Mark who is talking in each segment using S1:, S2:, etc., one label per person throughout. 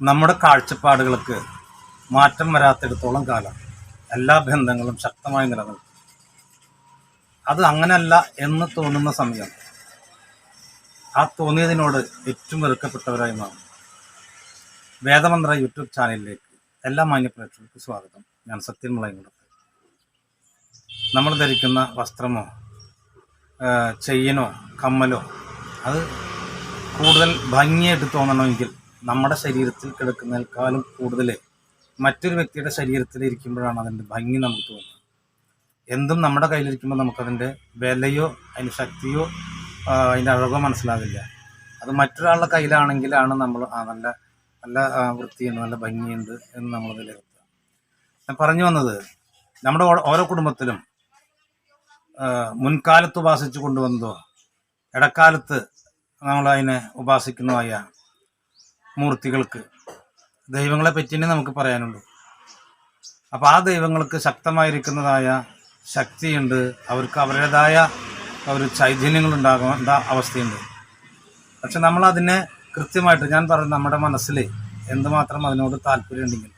S1: നമ്മുടെ കാഴ്ചപ്പാടുകൾക്ക് മാറ്റം വരാത്തിടത്തോളം കാലം എല്ലാ ബന്ധങ്ങളും ശക്തമായി നിലനിൽക്കും. അത് അങ്ങനല്ല എന്ന് തോന്നുന്ന സമയം ആ തോന്നിയതിനോട് ഏറ്റവും വെറുക്കപ്പെട്ടവരായി മാറും വേദമന്ത്ര യൂട്യൂബ് ചാനലിലേക്ക് എല്ലാ മാന്യപ്രേക്ഷകർക്കും സ്വാഗതം. ഞാൻ സത്യൻ മുളയങ്കുടത്ത് നമ്മൾ ധരിക്കുന്ന വസ്ത്രമോ ചെയ്യനോ കമ്മലോ അത് കൂടുതൽ ഭംഗിയായിട്ട് തോന്നണമെങ്കിൽ നമ്മുടെ ശരീരത്തിൽ കിടക്കുന്നതിനേക്കാളും കൂടുതൽ മറ്റൊരു വ്യക്തിയുടെ ശരീരത്തിൽ ഇരിക്കുമ്പോഴാണ് അതിന്റെ ഭംഗി നമുക്ക് തോന്നുന്നത്. എന്തും നമ്മുടെ കയ്യിലിരിക്കുമ്പോൾ നമുക്കതിന്റെ വിലയോ അതിന്റെ ശക്തിയോ അതിന്റെ അഴകോ മനസ്സിലാവില്ല. അത് മറ്റൊരാളുടെ കയ്യിലാണെങ്കിലാണ് നമ്മൾ ആ നല്ല നല്ല വൃത്തിയുണ്ട് നല്ല ഭംഗിയുണ്ട് എന്ന് നമ്മൾ വിലയിരുത്തുക. ഞാൻ പറഞ്ഞു വന്നത് നമ്മുടെ ഓരോ കുടുംബത്തിലും മുൻകാലത്ത് ഉപാസിച്ചു കൊണ്ടുവന്നതോ ഇടക്കാലത്ത് നമ്മൾ അതിനെ ഉപാസിക്കുന്നതായ മൂർത്തികൾക്ക്. ദൈവങ്ങളെ പറ്റിയേ നമുക്ക് പറയാനുള്ളൂ. അപ്പോൾ ആ ദൈവങ്ങൾക്ക് ശക്തമായിരിക്കുന്നതായ ശക്തിയുണ്ട്. അവർക്ക് അവരുടേതായ ഒരു ചൈതന്യങ്ങൾ ഉണ്ടാകേണ്ട അവസ്ഥയുണ്ട്. പക്ഷെ നമ്മൾ അതിനെ കൃത്യമായിട്ട് ഞാൻ പറയുന്നത് നമ്മുടെ മനസ്സിൽ എന്തുമാത്രം അതിനോട് താല്പര്യം ഉണ്ടെങ്കിൽ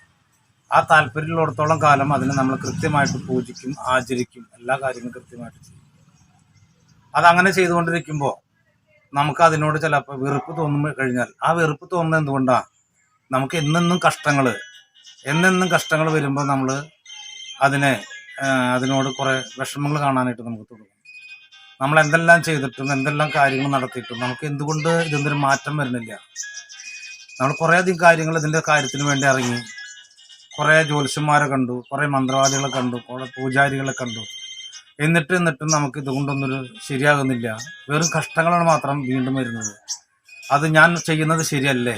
S1: ആ താല്പര്യമുള്ളിടത്തോളം കാലം അതിനെ നമ്മൾ കൃത്യമായിട്ട് പൂജിക്കും ആചരിക്കും എല്ലാ കാര്യങ്ങളും കൃത്യമായിട്ട് ചെയ്യും. അതങ്ങനെ ചെയ്തുകൊണ്ടിരിക്കുമ്പോൾ നമുക്ക് അതിനോട് ചിലപ്പോൾ വെറുപ്പ് തോന്നുമ്പോൾ കഴിഞ്ഞാൽ ആ വെറുപ്പ് തോന്നുന്നത് എന്തുകൊണ്ടാണ് നമുക്ക് എന്നെന്നും കഷ്ടങ്ങൾ എന്നെന്നും കഷ്ടങ്ങൾ വരുമ്പോൾ നമ്മൾ അതിനെ അതിനോട് കുറേ വിഷമങ്ങൾ കാണാനായിട്ട് നമുക്ക് തുടങ്ങും. നമ്മൾ എന്തെല്ലാം ചെയ്തിട്ടും എന്തെല്ലാം കാര്യങ്ങൾ നടത്തിയിട്ടും നമുക്ക് എന്തുകൊണ്ട് ഇതൊന്നൊരു മാറ്റം വരുന്നില്ല? നമ്മൾ കുറേയധികം കാര്യങ്ങൾ ഇതിന്റെ കാര്യത്തിന് വേണ്ടി ഇറങ്ങി കുറേ ജ്യോത്സ്യന്മാരെ കണ്ടു കുറേ മന്ത്രവാദികളെ കണ്ടു കുറേ പൂജാരികളെ കണ്ടു. എന്നിട്ട് എന്നിട്ടും നമുക്ക് ഇതുകൊണ്ടൊന്നൊരു ശരിയാകുന്നില്ല. വെറും കഷ്ടങ്ങളാണ് മാത്രം വീണ്ടും വരുന്നത്. അത് ഞാൻ ചെയ്യുന്നത് ശരിയല്ലേ?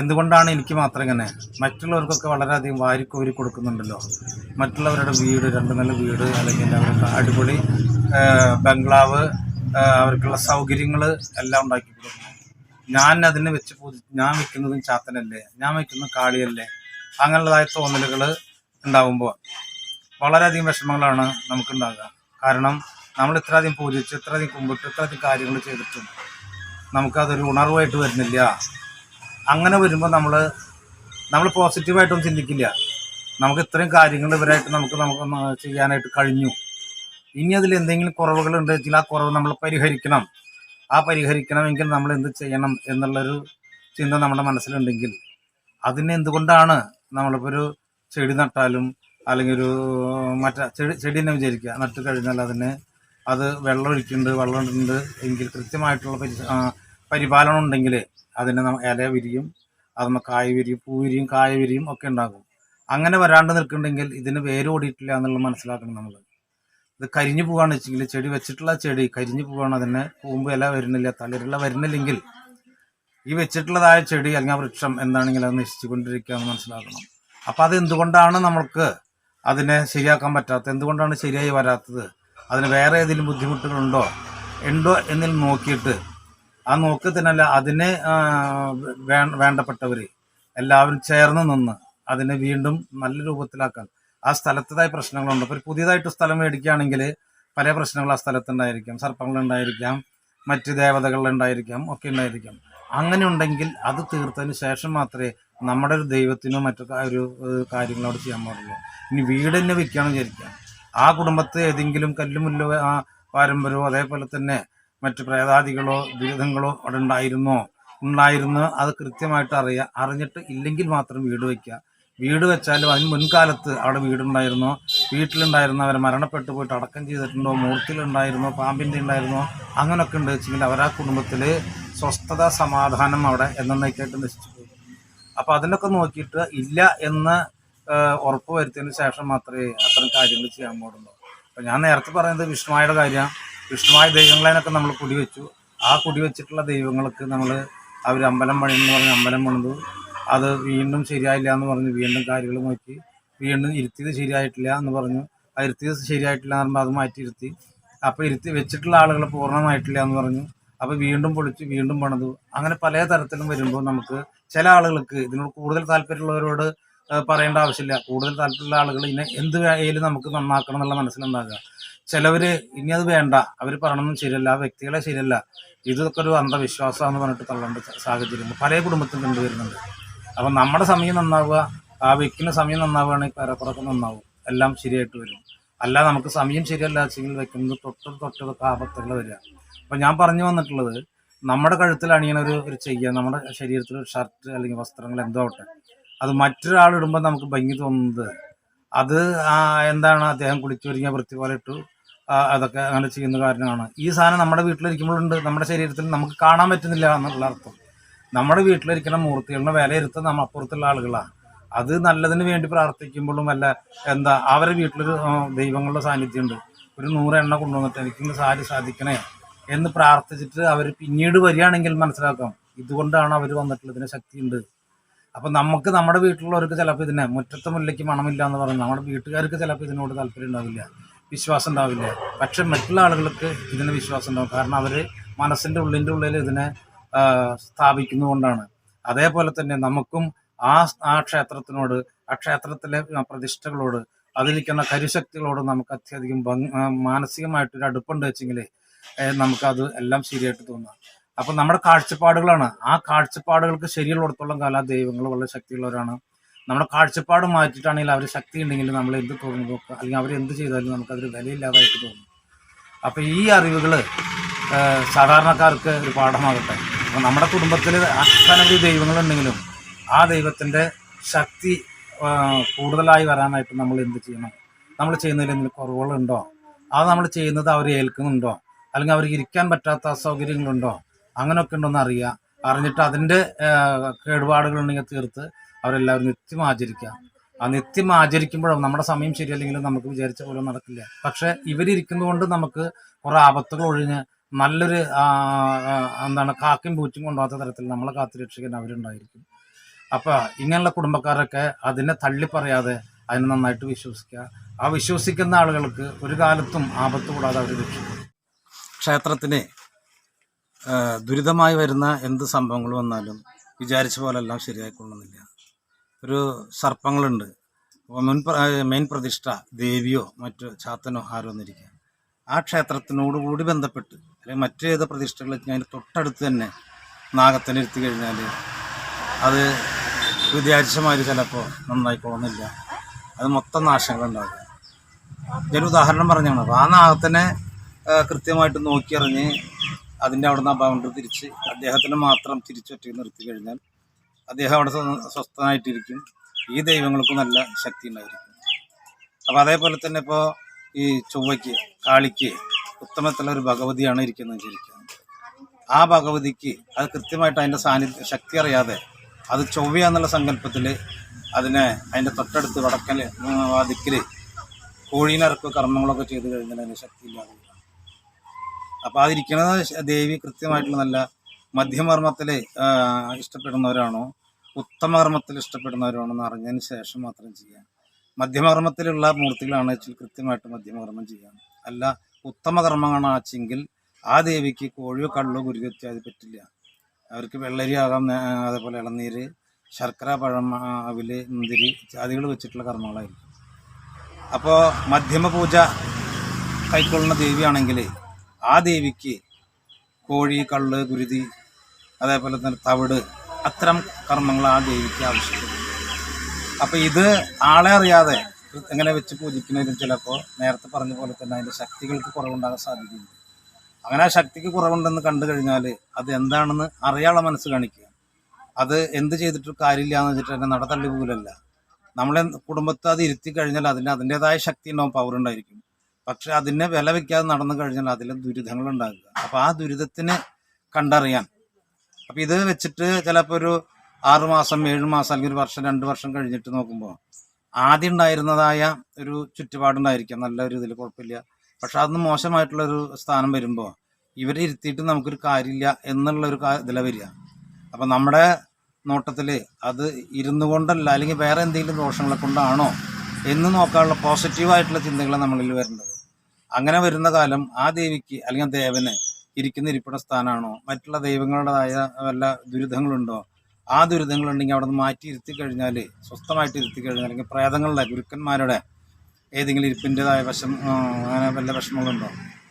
S1: എന്തുകൊണ്ടാണ് എനിക്ക് മാത്രം ഇങ്ങനെ? മറ്റുള്ളവർക്കൊക്കെ വളരെയധികം വാരിക്കോരി കൊടുക്കുന്നുണ്ടല്ലോ. മറ്റുള്ളവരുടെ വീട് രണ്ട് നില വീട് അല്ലെങ്കിൽ അവർക്ക് അടിപൊളി ബംഗ്ലാവ് അവർക്കുള്ള സൗകര്യങ്ങൾ എല്ലാം ഉണ്ടാക്കി കൊടുക്കുന്നു. ഞാൻ അതിനെ വെച്ച് പൂജി ഞാൻ വെക്കുന്നതും ചാത്തനല്ലേ? ഞാൻ വെക്കുന്നത് കാളിയല്ലേ? അങ്ങനെയുള്ളതായ തോന്നലുകൾ ഉണ്ടാവുമ്പോൾ വളരെയധികം വിഷമങ്ങളാണ് നമുക്കുണ്ടാകുക. കാരണം നമ്മൾ ഇത്രയധികം പൂജിച്ച് ഇത്രയധികം കുമ്പിട്ട് ഇത്രയധികം കാര്യങ്ങൾ ചെയ്തിട്ടും നമുക്കതൊരു ഉണർവായിട്ട് വരുന്നില്ല. അങ്ങനെ വരുമ്പോൾ നമ്മൾ നമ്മൾ പോസിറ്റീവായിട്ടൊന്നും ചിന്തിക്കില്ല. നമുക്ക് ഇത്രയും കാര്യങ്ങൾ ഇവരായിട്ട് നമുക്ക് നമുക്ക് ചെയ്യാനായിട്ട് കഴിഞ്ഞു. ഇനി അതിൽ എന്തെങ്കിലും കുറവുകളുണ്ട് വെച്ചാൽ ആ കുറവ് നമ്മൾ പരിഹരിക്കണം. ആ പരിഹരിക്കണമെങ്കിൽ നമ്മൾ എന്ത് ചെയ്യണം എന്നുള്ളൊരു ചിന്ത നമ്മുടെ മനസ്സിലുണ്ടെങ്കിൽ അതിനെന്തുകൊണ്ടാണ് നമ്മളിപ്പോൾ ഒരു ചെടി നട്ടാലും അല്ലെങ്കിൽ ഒരു മറ്റേ ചെടി ചെടി തന്നെ വിചാരിക്കുക. നട്ട് കഴിഞ്ഞാൽ അതിന് അത് വെള്ളം ഒഴിക്കുന്നുണ്ട് വെള്ളം എങ്കിൽ കൃത്യമായിട്ടുള്ള പരി പരിപാലനം ഉണ്ടെങ്കിൽ അതിന് ഇല വിരിയും അതിന് കായ വിരിയും പൂ വിരിയും കായ വിരിയും ഒക്കെ ഉണ്ടാകും അങ്ങനെ വരാണ്ട് നിൽക്കുന്നുണ്ടെങ്കിൽ ഇതിന് വേര് ഓടിയിട്ടില്ല എന്നുള്ളത് മനസ്സിലാക്കണം നമ്മൾ. ഇത് കരിഞ്ഞു പോവാണ് വെച്ചെങ്കിൽ ചെടി വെച്ചിട്ടുള്ള ചെടി കരിഞ്ഞു പോവാണ് അതിന് കൂമ്പ് ഇല വരുന്നില്ല തളിരില വരുന്നില്ലെങ്കിൽ ഈ വെച്ചിട്ടുള്ളതായ ചെടി അല്ലെങ്കിൽ ആ വൃക്ഷം എന്താണെങ്കിലും അത് നശിച്ചുകൊണ്ടിരിക്കുക എന്ന് മനസ്സിലാക്കണം. അപ്പോൾ അത് എന്തുകൊണ്ടാണ് നമ്മൾക്ക് അതിനെ ശരിയാക്കാൻ പറ്റാത്തത് എന്തുകൊണ്ടാണ് ശരിയായി വരാത്തത്? അതിന് വേറെ ഏതെങ്കിലും ബുദ്ധിമുട്ടുകളുണ്ടോ? ഉണ്ടോ എന്നിൽ നോക്കിയിട്ട്. ആ നോക്കത്തിനല്ല അതിനെ വേണ്ടപ്പെട്ടവർ എല്ലാവരും ചേർന്ന് നിന്ന് അതിനെ വീണ്ടും നല്ല രൂപത്തിലാക്കാൻ. ആ സ്ഥലത്തതായ പ്രശ്നങ്ങളുണ്ട്. ഇപ്പോൾ പുതിയതായിട്ട് സ്ഥലം മേടിക്കുകയാണെങ്കിൽ പല പ്രശ്നങ്ങൾ ആ സ്ഥലത്തുണ്ടായിരിക്കാം. സർപ്പങ്ങളുണ്ടായിരിക്കാം മറ്റ് ദേവതകളുണ്ടായിരിക്കാം ഒക്കെ ഉണ്ടായിരിക്കാം. അങ്ങനെ ഉണ്ടെങ്കിൽ അത് തീർത്തതിന് ശേഷം മാത്രമേ നമ്മുടെ ഒരു ദൈവത്തിനോ മറ്റു ഒരു കാര്യങ്ങളോട് ചെയ്യാൻ പാടുള്ളൂ. ഇനി വീട് തന്നെ വെക്കുകയാണെന്ന് വിചാരിക്കാം. ആ കുടുംബത്തെ ഏതെങ്കിലും കല്ലുമുല്ലോ ആ പാരമ്പര്യമോ അതേപോലെ തന്നെ മറ്റു പ്രേതാദികളോ ദുരിതങ്ങളോ അവിടെ ഉണ്ടായിരുന്നോ? ഉണ്ടായിരുന്നു. അത് കൃത്യമായിട്ട് അറിയുക അറിഞ്ഞിട്ട് ഇല്ലെങ്കിൽ മാത്രം വീട് വയ്ക്കുക വീട് വെച്ചാലും അതിന് മുൻകാലത്ത് അവിടെ വീടുണ്ടായിരുന്നോ? വീട്ടിലുണ്ടായിരുന്നോ? അവർ മരണപ്പെട്ടു പോയിട്ട് അടക്കം ചെയ്തിട്ടുണ്ടോ? മൂർത്തിയിലുണ്ടായിരുന്നോ? പാമ്പിന്റെ ഉണ്ടായിരുന്നോ? അങ്ങനെയൊക്കെ ഉണ്ട് വെച്ചെങ്കിൽ അവർ ആ കുടുംബത്തിൽ സ്വസ്ഥത സമാധാനം അവിടെ എന്നേക്കായിട്ട് നശിച്ചു അപ്പോൾ അതിനൊക്കെ നോക്കിയിട്ട് ഇല്ല എന്ന് ഉറപ്പ് വരുത്തിയതിന് ശേഷം മാത്രമേ അത്തരം കാര്യങ്ങൾ ചെയ്യാൻ പാടുള്ളൂ. അപ്പോൾ ഞാൻ നേരത്തെ പറയുന്നത് വിഷ്ണുവായുടെ കാര്യമാണ് വിഷ്ണുവായ ദൈവങ്ങളെനൊക്കെ നമ്മൾ കുടിവെച്ചു. ആ കുടിവെച്ചിട്ടുള്ള ദൈവങ്ങൾക്ക് നമ്മൾ അവർ അമ്പലം പണിയെന്ന് പറഞ്ഞ് അമ്പലം പണിതു. അത് വീണ്ടും ശരിയായില്ല എന്ന് പറഞ്ഞ് വീണ്ടും കാര്യങ്ങൾ നോക്കി വീണ്ടും ഇരുത്തിയത് ശരിയായിട്ടില്ല എന്ന് പറഞ്ഞു. ആ ഇരുത്തിയത് ശരിയായിട്ടില്ല എന്ന് പറയുമ്പോൾ അത് മാറ്റി ഇരുത്തി അപ്പോൾ ഇരുത്തി വെച്ചിട്ടുള്ള ആളുകൾ പൂർണമായിട്ടില്ല എന്ന് പറഞ്ഞു. അപ്പോൾ വീണ്ടും പൊളിച്ച് വീണ്ടും പണിതു. അങ്ങനെ പല തരത്തിലും വരുമ്പോൾ നമുക്ക് ചില ആളുകൾക്ക് ഇതിനോട് കൂടുതൽ താല്പര്യമുള്ളവരോട് പറയേണ്ട ആവശ്യമില്ല. കൂടുതൽ താല്പര്യമുള്ള ആളുകൾ ഇതിനെ എന്ത് വേലും നമുക്ക് നന്നാക്കണം എന്നുള്ള മനസ്സിലുണ്ടാകുക. ചിലവർ ഇനി അത് വേണ്ട. അവർ പറയണമെന്നും ശരിയല്ല. ആ വ്യക്തികളെ ശരിയല്ല. ഇതൊക്കെ ഒരു അന്ധവിശ്വാസമാണെന്ന് പറഞ്ഞിട്ട് തള്ളേണ്ട സാഹചര്യം പല കുടുംബത്തിൽ കണ്ടുവരുന്നുണ്ട് അപ്പം നമ്മുടെ സമയം നന്നാവുക ആ വെക്കുന്ന സമയം നന്നാവുകയാണെങ്കിൽ കരക്കുറക്കം നന്നാവും. എല്ലാം ശരിയായിട്ട് വരും. അല്ല നമുക്ക് സമയം ശരിയല്ല വെച്ചെങ്കിൽ വെക്കുന്നത് തൊട്ട് തൊട്ടതൊക്കെ ആപത്തുകൾ വരിക. അപ്പം ഞാൻ പറഞ്ഞു വന്നിട്ടുള്ളത് നമ്മുടെ കഴുത്തിൽ അണിയണ ഒരു ഒരു ചെയ്യുക നമ്മുടെ ശരീരത്തിൽ ഒരു ഷർട്ട് അല്ലെങ്കിൽ വസ്ത്രങ്ങൾ എന്തോ ആവട്ടെ. അത് മറ്റൊരാൾ ഇടുമ്പോൾ നമുക്ക് ഭംഗി തോന്നുന്നത് അത് എന്താണ് അദ്ദേഹം കുളിച്ചു കുളിച്ചൊരുങ്ങിയ വൃത്തി പോലെ ഇട്ടു അതൊക്കെ അങ്ങനെ ചെയ്യുന്ന കാരണമാണ്. ഈ സാധനം നമ്മുടെ വീട്ടിലിരിക്കുമ്പോഴുണ്ട് നമ്മുടെ ശരീരത്തിൽ നമുക്ക് കാണാൻ പറ്റുന്നില്ല എന്നുള്ള അർത്ഥം. നമ്മുടെ വീട്ടിലിരിക്കുന്ന മൂർത്തികളുടെ വിലയിരുത്തുന്ന നമ്മൾ അപ്പുറത്തുള്ള ആളുകളാണ്. അത് നല്ലതിന് വേണ്ടി പ്രാർത്ഥിക്കുമ്പോഴും അല്ല എന്താ അവരുടെ വീട്ടിലൊരു ദൈവങ്ങളുടെ സാന്നിധ്യം ഉണ്ട് ഒരു നൂറ് എണ്ണ കൊണ്ടുവന്നിട്ട് എനിക്കിന്ന് സാരി സാധിക്കണേ എന്ന് പ്രാർത്ഥിച്ചിട്ട് അവർ പിന്നീട് വരികയാണെങ്കിൽ മനസ്സിലാക്കാം. ഇതുകൊണ്ടാണ് അവർ വന്നിട്ടുള്ളത്. ഇതിന് ശക്തിയുണ്ട്. അപ്പൊ നമുക്ക് നമ്മുടെ വീട്ടിലുള്ളവർക്ക് ചിലപ്പോൾ ഇതിനെ മുറ്റത്തെ മുല്ലയ്ക്ക് മണമില്ല എന്ന് പറയുന്നത്. നമ്മുടെ വീട്ടുകാർക്ക് ചിലപ്പോൾ ഇതിനോട് താല്പര്യം ഉണ്ടാവില്ല. വിശ്വാസം ഉണ്ടാവില്ല. പക്ഷെ മറ്റുള്ള ആളുകൾക്ക് ഇതിന് വിശ്വാസം ഉണ്ടാവും. കാരണം അവർ മനസ്സിന്റെ ഉള്ളിന്റെ ഉള്ളിൽ ഇതിനെ സ്ഥാപിക്കുന്നതുകൊണ്ടാണ്. അതേപോലെ തന്നെ നമുക്കും ആ ആ ക്ഷേത്രത്തിനോട് ആ ക്ഷേത്രത്തിലെ പ്രതിഷ്ഠകളോട് അതിലിരിക്കുന്ന കരുശക്തികളോട് നമുക്ക് അത്യധികം മാനസികമായിട്ടൊരു അടുപ്പുണ്ട് വെച്ചെങ്കിൽ നമുക്കത് എല്ലാം ശരിയായിട്ട് തോന്നാം. അപ്പം നമ്മുടെ കാഴ്ചപ്പാടുകളാണ്. ആ കാഴ്ചപ്പാടുകൾക്ക് ശരിയുള്ളിടത്തോളം കാലം ആ ദൈവങ്ങൾ വളരെ ശക്തിയുള്ളവരാണ്. നമ്മുടെ കാഴ്ചപ്പാട് മാറ്റിയിട്ടാണെങ്കിൽ അവർ ശക്തി ഉണ്ടെങ്കിൽ നമ്മൾ എന്ത് തോന്നുന്നു അല്ലെങ്കിൽ അവർ എന്ത് ചെയ്താലും നമുക്കതൊരു വിലയില്ലാതായിട്ട് തോന്നും. അപ്പോൾ ഈ അറിവുകൾ സാധാരണക്കാർക്ക് ഒരു പാഠമാകട്ടെ. അപ്പൊ നമ്മുടെ കുടുംബത്തിൽ അനവധി ദൈവങ്ങളുണ്ടെങ്കിലും ആ ദൈവത്തിന്റെ ശക്തി കൂടുതലായി വരാനായിട്ട് നമ്മൾ എന്ത് ചെയ്യണം? നമ്മൾ ചെയ്യുന്നതിൽ എന്തെങ്കിലും കുറവുകളുണ്ടോ? അത് നമ്മൾ ചെയ്യുന്നത് അവർ ഏൽക്കുന്നുണ്ടോ? അല്ലെങ്കിൽ അവർക്ക് ഇരിക്കാൻ പറ്റാത്ത അസൗകര്യങ്ങളുണ്ടോ? അങ്ങനെയൊക്കെ ഉണ്ടോന്ന് അറിയുക. അറിഞ്ഞിട്ട് അതിന്റെ കേടുപാടുകളുണ്ടെങ്കിൽ തീർത്ത് അവരെല്ലാവരും നിത്യം ആചരിക്കുക. ആ നിത്യം ആചരിക്കുമ്പോഴും നമ്മുടെ സമയം ശരിയല്ലെങ്കിലും നമുക്ക് വിചാരിച്ച പോലെ നടക്കില്ല. പക്ഷെ ഇവരിയ്ക്കുന്നതുകൊണ്ട് നമുക്ക് കുറെ ആപത്തുകൾ ഒഴിഞ്ഞ് നല്ലൊരു എന്താണ് കാക്കും പൂച്ചും കൊണ്ടുപോകാത്ത തരത്തിൽ നമ്മളെ കാത്തുരക്ഷിക്കാൻ അവരുണ്ടായിരിക്കും. അപ്പൊ ഇങ്ങനെയുള്ള കുടുംബക്കാരൊക്കെ അതിനെ തള്ളി പറയാതെ അതിനെ നന്നായിട്ട് വിശ്വസിക്കുക. ആ വിശ്വസിക്കുന്ന ആളുകൾക്ക് ഒരു കാലത്തും ആപത്ത് കൂടാതെ അവർ രക്ഷിക്കും. ക്ഷേത്രത്തിന് ദുരിതമായി വരുന്ന എന്ത് സംഭവങ്ങൾ വന്നാലും വിചാരിച്ച പോലെല്ലാം ശരിയായിക്കൊള്ളുന്നില്ല. ഒരു സർപ്പങ്ങളുണ്ട്. അപ്പോൾ മുൻ മെയിൻ പ്രതിഷ്ഠ ദേവിയോ മറ്റു ചാത്തനോ ആരോ എന്നിരിക്കുക ആ ക്ഷേത്രത്തിനോടുകൂടി ബന്ധപ്പെട്ട് അല്ലെങ്കിൽ മറ്റേത് പ്രതിഷ്ഠകളിൽ അതിന് തൊട്ടടുത്ത് തന്നെ നാഗത്തിനിരുത്തി കഴിഞ്ഞാൽ അത് വിചാരിച്ച മാതിരി നന്നായി പോകുന്നില്ല അത് മൊത്തം നാശങ്ങളുണ്ടാകും ഞാൻ ഉദാഹരണം പറഞ്ഞാണ്. അപ്പോൾ ആ നാഗത്തിനെ കൃത്യമായിട്ട് നോക്കിയറിഞ്ഞ് അതിന്റെ അവിടുന്ന് ആ ബൗണ്ടറി തിരിച്ച് അദ്ദേഹത്തിന് മാത്രം തിരിച്ചൊറ്റയിൽ നിർത്തി കഴിഞ്ഞാൽ അദ്ദേഹം അവിടെ സ്വ- സ്വസ്ഥനായിട്ടിരിക്കും. ഈ ദൈവങ്ങൾക്കും നല്ല ശക്തി ഉണ്ടായിരിക്കും. അപ്പോൾ അതേപോലെ തന്നെ ഇപ്പോൾ ഈ ചൊവ്വയ്ക്ക് കാളിക്ക് ഉത്തമത്തിലുള്ള ഒരു ഭഗവതിയാണ് ഇരിക്കുന്നത് ശരിക്കും. ആ ഭഗവതിക്ക് അത് കൃത്യമായിട്ട് അതിന്റെ സാന്നിധ്യ ശക്തി അറിയാതെ അത് ചൊവ്വയാന്നുള്ള സങ്കല്പത്തിൽ അതിനെ അതിന്റെ തൊട്ടടുത്ത് വടക്കൽ വാതിക്കൽ കോഴീനിറക്കുക കർമ്മങ്ങളൊക്കെ ചെയ്ത് കഴിഞ്ഞാൽ അതിന് ശക്തി ഇല്ലാതെ വരും. അപ്പോൾ അതിരിക്കുന്നത് ദേവി കൃത്യമായിട്ടുള്ള നല്ല മധ്യമർമ്മത്തിൽ ഇഷ്ടപ്പെടുന്നവരാണോ ഉത്തമകർമ്മത്തിൽ ഇഷ്ടപ്പെടുന്നവരാണോ എന്ന് അറിഞ്ഞതിന് ശേഷം മാത്രം ചെയ്യാം. മധ്യമകർമ്മത്തിലുള്ള മൂർത്തികളാണ് വെച്ചാൽ കൃത്യമായിട്ട് മധ്യമകർമ്മം ചെയ്യാം. അല്ല ഉത്തമകർമ്മമാണ് ആച്ചെങ്കിൽ ആ ദേവിക്ക് കോഴിയോ കള്ളോ ഗുരുവോ അത് പറ്റില്ല. അവർക്ക് വെള്ളരി ആകാം അതേപോലെ ഇളനീര് ശർക്കര പഴം അവിൽ മുന്തിരി ഇത്യാദികൾ വെച്ചിട്ടുള്ള കർമ്മങ്ങളായിരിക്കും. അപ്പോൾ മധ്യമ പൂജ കൈക്കൊള്ളുന്ന ദേവിയാണെങ്കിൽ ആ ദേവിക്ക് കോഴി കള്ള് ഗുരുതി അതേപോലെ തന്നെ തവിട് അത്തരം കർമ്മങ്ങൾ ആ ദേവിക്ക് ആവശ്യപ്പെടും. അപ്പോൾ ഇത് ആളെ അറിയാതെ എങ്ങനെ വെച്ച് പൂജിക്കുന്നതിലും ചിലപ്പോൾ നേരത്തെ പറഞ്ഞ പോലെ തന്നെ അതിന്റെ ശക്തികൾക്ക് കുറവുണ്ടാകാൻ സാധ്യതയുണ്ട്. അങ്ങനെ ആ ശക്തിക്ക് കുറവുണ്ടെന്ന് കണ്ടു കഴിഞ്ഞാൽ അത് എന്താണെന്ന് അറിയാനുള്ള മനസ്സ് കാണിക്കുക. അത് എന്ത് ചെയ്തിട്ട് കാര്യമില്ല എന്ന് വെച്ചിട്ട് തന്നെ നടത്തള്ളി പോലല്ല നമ്മളെ കുടുംബത്തെ അത് ഇരുത്തി കഴിഞ്ഞാൽ അതിന് അതിന്റെതായ ശക്തി ഉണ്ടാവും പവർ ഉണ്ടായിരിക്കും. പക്ഷെ അതിനെ വില വെക്കാതെ നടന്നു കഴിഞ്ഞാൽ അതിൽ ദുരിതങ്ങൾ ഉണ്ടാകുക. അപ്പോൾ ആ ദുരിതത്തിന് കണ്ടറിയാൻ. അപ്പോൾ ഇത് വെച്ചിട്ട് ചിലപ്പോൾ ഒരു ആറുമാസം ഏഴ് മാസം അല്ലെങ്കിൽ ഒരു വർഷം രണ്ട് വർഷം കഴിഞ്ഞിട്ട് നോക്കുമ്പോൾ ആദ്യം ഉണ്ടായിരുന്നതായ ഒരു ചുറ്റുപാടുണ്ടായിരിക്കാം. നല്ല ഒരു ഇതിൽ കുഴപ്പമില്ല. പക്ഷെ അതൊന്ന് മോശമായിട്ടുള്ളൊരു സ്ഥാനം വരുമ്പോൾ ഇവരെ ഇരുത്തിയിട്ട് നമുക്കൊരു കാര്യമില്ല എന്നുള്ളൊരു ഇതില വരിക. അപ്പം നമ്മുടെ നോട്ടത്തിൽ അത് ഇരുന്നു കൊണ്ടല്ല അല്ലെങ്കിൽ വേറെ എന്തെങ്കിലും ദോഷങ്ങളെ കൊണ്ടാണോ എന്ന് നോക്കാനുള്ള പോസിറ്റീവായിട്ടുള്ള ചിന്തകളാണ് നമ്മളിൽ വരുന്നത്. അങ്ങനെ വരുന്ന കാലം ആ ദേവിക്ക് അല്ലെങ്കിൽ ദേവന് ഇരിക്കുന്ന ഇരിപ്പിട സ്ഥാനമാണോ മറ്റുള്ള ദൈവങ്ങളുടേതായ വല്ല ദുരിതങ്ങളുണ്ടോ? ആ ദുരിതങ്ങളുണ്ടെങ്കിൽ അവിടെ നിന്ന് മാറ്റി ഇരുത്തി കഴിഞ്ഞാൽ സ്വസ്ഥമായിട്ട് ഇരുത്തി കഴിഞ്ഞാൽ അല്ലെങ്കിൽ പ്രേതങ്ങളുടെ ഗുരുക്കന്മാരുടെ ഏതെങ്കിലും ഇരിപ്പിന്റെതായ ആ, അങ്ങനെ വല്ല വിഷമങ്ങളുണ്ടോ?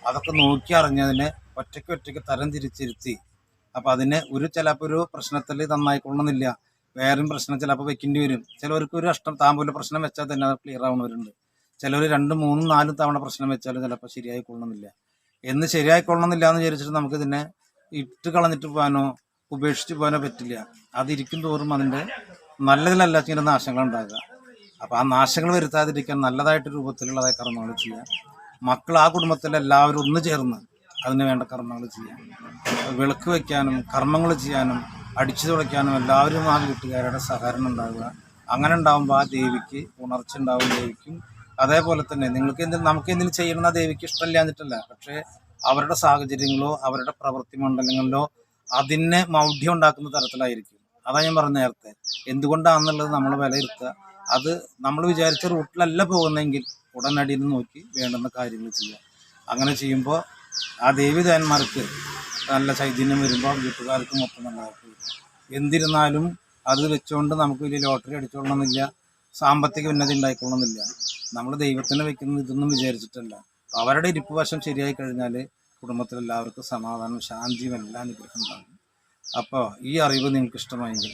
S1: അതൊക്കെ നോക്കി അറിഞ്ഞതിനെ ഒറ്റയ്ക്ക് ഒറ്റയ്ക്ക് തരം തിരിച്ചിരുത്തി. അപ്പം അതിന് ഒരു ചിലപ്പോൾ ഒരു പ്രശ്നത്തിൽ നന്നായിക്കൊള്ളണമെന്നില്ല. വേറെയും പ്രശ്നം ചിലപ്പോൾ വെക്കേണ്ടി വരും. ചിലവർക്ക് ഒരു അഷ്ടം താമ്പൂല പ്രശ്നം വെച്ചാൽ തന്നെ അത് ക്ലിയർ ആവുന്നവരുണ്ട് ചിലർ രണ്ട് മൂന്നും നാലും തവണ പ്രശ്നം വെച്ചാലും ചിലപ്പോൾ ശരിയായി കൊള്ളണമെന്നില്ല എന്ന് ശരിയായി കൊള്ളണമെന്നില്ല എന്ന് വിചാരിച്ചിട്ട് നമുക്ക് ഇതിനെ ഇട്ട് കളഞ്ഞിട്ട് പോകാനോ ഉപേക്ഷിച്ച് പോകാനോ പറ്റില്ല. അതിരിക്കും തോറും അതിന്റെ നല്ലതിലല്ല ചില നാശങ്ങൾ ഉണ്ടാകുക അപ്പോൾ ആ നാശങ്ങൾ വരുത്താതിരിക്കാൻ നല്ലതായിട്ട് രൂപത്തിലുള്ളതായ കർമ്മങ്ങൾ ചെയ്യാം. മക്കൾ ആ കുടുംബത്തിലെ എല്ലാവരും ഒന്ന് ചേർന്ന് അതിന് വേണ്ട കർമ്മങ്ങൾ ചെയ്യാം. വിളക്ക് വയ്ക്കാനും കർമ്മങ്ങൾ ചെയ്യാനും അടിച്ചു തുടയ്ക്കാനും എല്ലാവരും ആ വീട്ടുകാരുടെ സഹകരണം ഉണ്ടാവുക. അങ്ങനെ ഉണ്ടാകുമ്പോൾ ആ ദേവിക്ക് ഉണർച്ച ഉണ്ടാവും ദേവിക്കും അതേപോലെ തന്നെ നിങ്ങൾക്ക് എന്തെങ്കിലും നമുക്ക് എന്തെങ്കിലും ചെയ്യണം ആ ദേവിക്ക് ഇഷ്ടമല്ല എന്നിട്ടല്ല പക്ഷേ അവരുടെ സാഹചര്യങ്ങളോ അവരുടെ പ്രവൃത്തി മണ്ഡലങ്ങളിലോ അതിനെ മൗഢ്യം ഉണ്ടാക്കുന്ന തരത്തിലായിരിക്കും. അതാ ഞാൻ പറഞ്ഞ നേരത്തെ. എന്തുകൊണ്ടാണെന്നുള്ളത് നമ്മൾ വിലയിരുത്തുക. അത് നമ്മൾ വിചാരിച്ച റൂട്ടിലല്ല പോകുന്നതെങ്കിൽ ഉടനടി നോക്കി വേണ്ടുന്ന കാര്യങ്ങൾ ചെയ്യുക. അങ്ങനെ ചെയ്യുമ്പോൾ ആ ദേവിദേവന്മാർക്ക് നല്ല ചൈതന്യം വരുമ്പോൾ വീട്ടുകാർക്ക് മൊത്തം നല്ലതായിട്ട് എന്തിരുന്നാലും അത് വെച്ചുകൊണ്ട് നമുക്ക് വലിയ ലോട്ടറി അടിച്ചോളണമെന്നില്ല സാമ്പത്തിക ഉന്നതി ഉണ്ടായിക്കൊള്ളണമെന്നില്ല. നമ്മൾ ദൈവത്തിനെ വെക്കുന്നത് ഇതൊന്നും വിചാരിച്ചിട്ടല്ല. അവരുടെ ഇരിപ്പ് വശം ശരിയായി കഴിഞ്ഞാൽ കുടുംബത്തിലെല്ലാവർക്കും സമാധാനം ശാന്തിയും എല്ലാം അനുഗ്രഹം ഉണ്ടാകും. അപ്പോൾ ഈ അറിവ് നിങ്ങൾക്ക് ഇഷ്ടമായെങ്കിൽ